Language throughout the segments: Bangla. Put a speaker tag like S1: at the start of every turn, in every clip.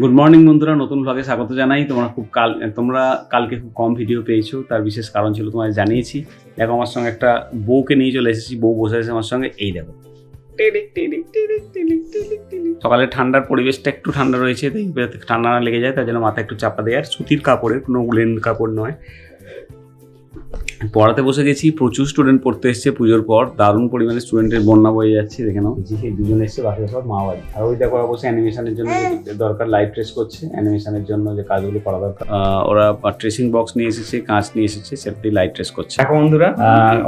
S1: গুড মর্নিং বন্ধুরা। নতুন ব্লগে স্বাগত জানাই। তোমরা খুব কাল তোমরা কালকে খুব কম ভিডিও পেয়েছ তার বিশেষ কারণ ছিল তোমায় জানিয়েছি। দেখো আমার সঙ্গে একটা বউকে নিয়ে চলে এসেছি। বউ বসে আছে আমার সঙ্গে। এই দেখো। সকালে ঠান্ডার পরিবেশটা একটু ঠান্ডা রয়েছে তাই ঠান্ডা না লেগে যায় তার জন্য মাথা একটু চাপা দেয়। আর সুতির কাপড়ের কোনো উলেন কাপড় নয়। পড়াতে বসে গেছি প্রচুর স্টুডেন্ট পড়তে এসছে পুজোর পর। দারুণ পরিমাণে স্টুডেন্টের বন্যা বয়ে যাচ্ছে দেখে নাও। সেই দুজন এসছে বাকিরা সব মা বাড়ি। আর ওই দেখো ওরা বসে অ্যানিমেশনের জন্য যে দরকার লাইভ ট্রেস করছে অ্যানিমেশনের জন্য যে কাজগুলো করা দরকার। ওরা ট্রেসিং বক্স নিয়ে এসেছে কাঁচ নিয়ে এসেছে সেটাই লাইভ ট্রেস করছে। এখন বন্ধুরা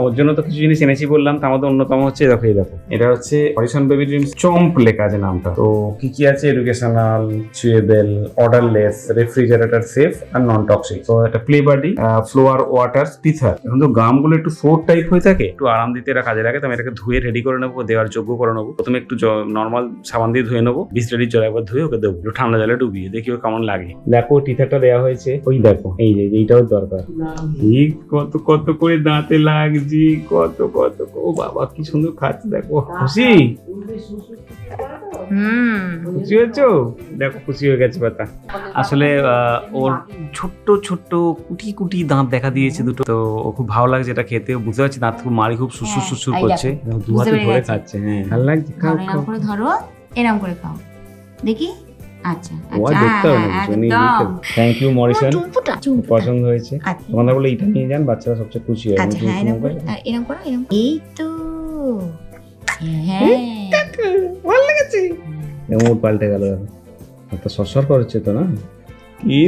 S1: ওর জন্য তো কিছু জিনিস এনেছি বললাম তার মধ্যে অন্যতম হচ্ছে দেখো এই দেখো। এটা হচ্ছে অরিশন বেবি ড্রিমস চম্প লেখা আছে নামটা। তো কি কি আছে? Educational chewable odourless refrigerator safe আর নন টক্সিক তো একটা play buddy flower water teether এখন তো গামগুলো একটু ফোর টাইপ হয়ে থাকে একটু আরাম দিতে এরা কাজে লাগে তো আমি এটাকে ধুয়ে রেডি করে নেব দেওয়ার যোগ্য করে নেব। প্রথমে একটু নর্মাল সাবান দিয়ে ধুয়ে নেব বিসলেরির জল একবার ধুয়ে ওকে দেবো। একটু ঠান্ডা জলে ডুবিয়ে দেখি ও কেমন লাগে। দেখো টিথারটা দেওয়া হয়েছে। ওই দেখো এই যে এইটাও দরকার। এই কত কত করে দাঁতে লাগছে কত কত ও বাবা কি সুন্দর খাচ্ছে দেখো। খুশি?
S2: হুম।
S1: খুশি হয়েছো? দেখো খুশি হয়ে গেছে পাতা। আসলে ওর ছোট্ট ছোট্ট কুটি কুটি দাঁত দেখা দিয়েছে দুটো। তো ও খুব ভালো লাগছে এটা খেতে। ও বুঝতে পারছি দাঁত খুব মারি খুব সুসুর
S2: হ্যাঁ,
S1: সুসুর করছে। দু হাতে ধরে খাচ্ছে হ্যাঁ। ভালো লাগছে খাও
S2: ধরো,
S1: খাও।
S2: করে ধরো এরম করে খাও। দেখি? আচ্ছা
S1: আর
S2: আচ্ছা হ্যাঁ।
S1: Thank you Morrison. পছন্দ হয়েছে।
S2: আচ্ছা।
S1: তোমাদের বলে এইটা নিয়ে যান বাচ্চারা সবচেয়ে খুশি হয়।
S2: আচ্ছা হ্যাঁ করে এই তো। হ্যাঁ।
S1: ভালো লেগেছে। মুড পাল্টে গেল তো সরসর করছে তো না? কি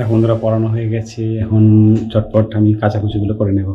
S1: এখন বন্ধুরা, পড়ানো হয়ে গেছে। এখন চটপট আমি কাঁচাকুচিগুলো করে নেব।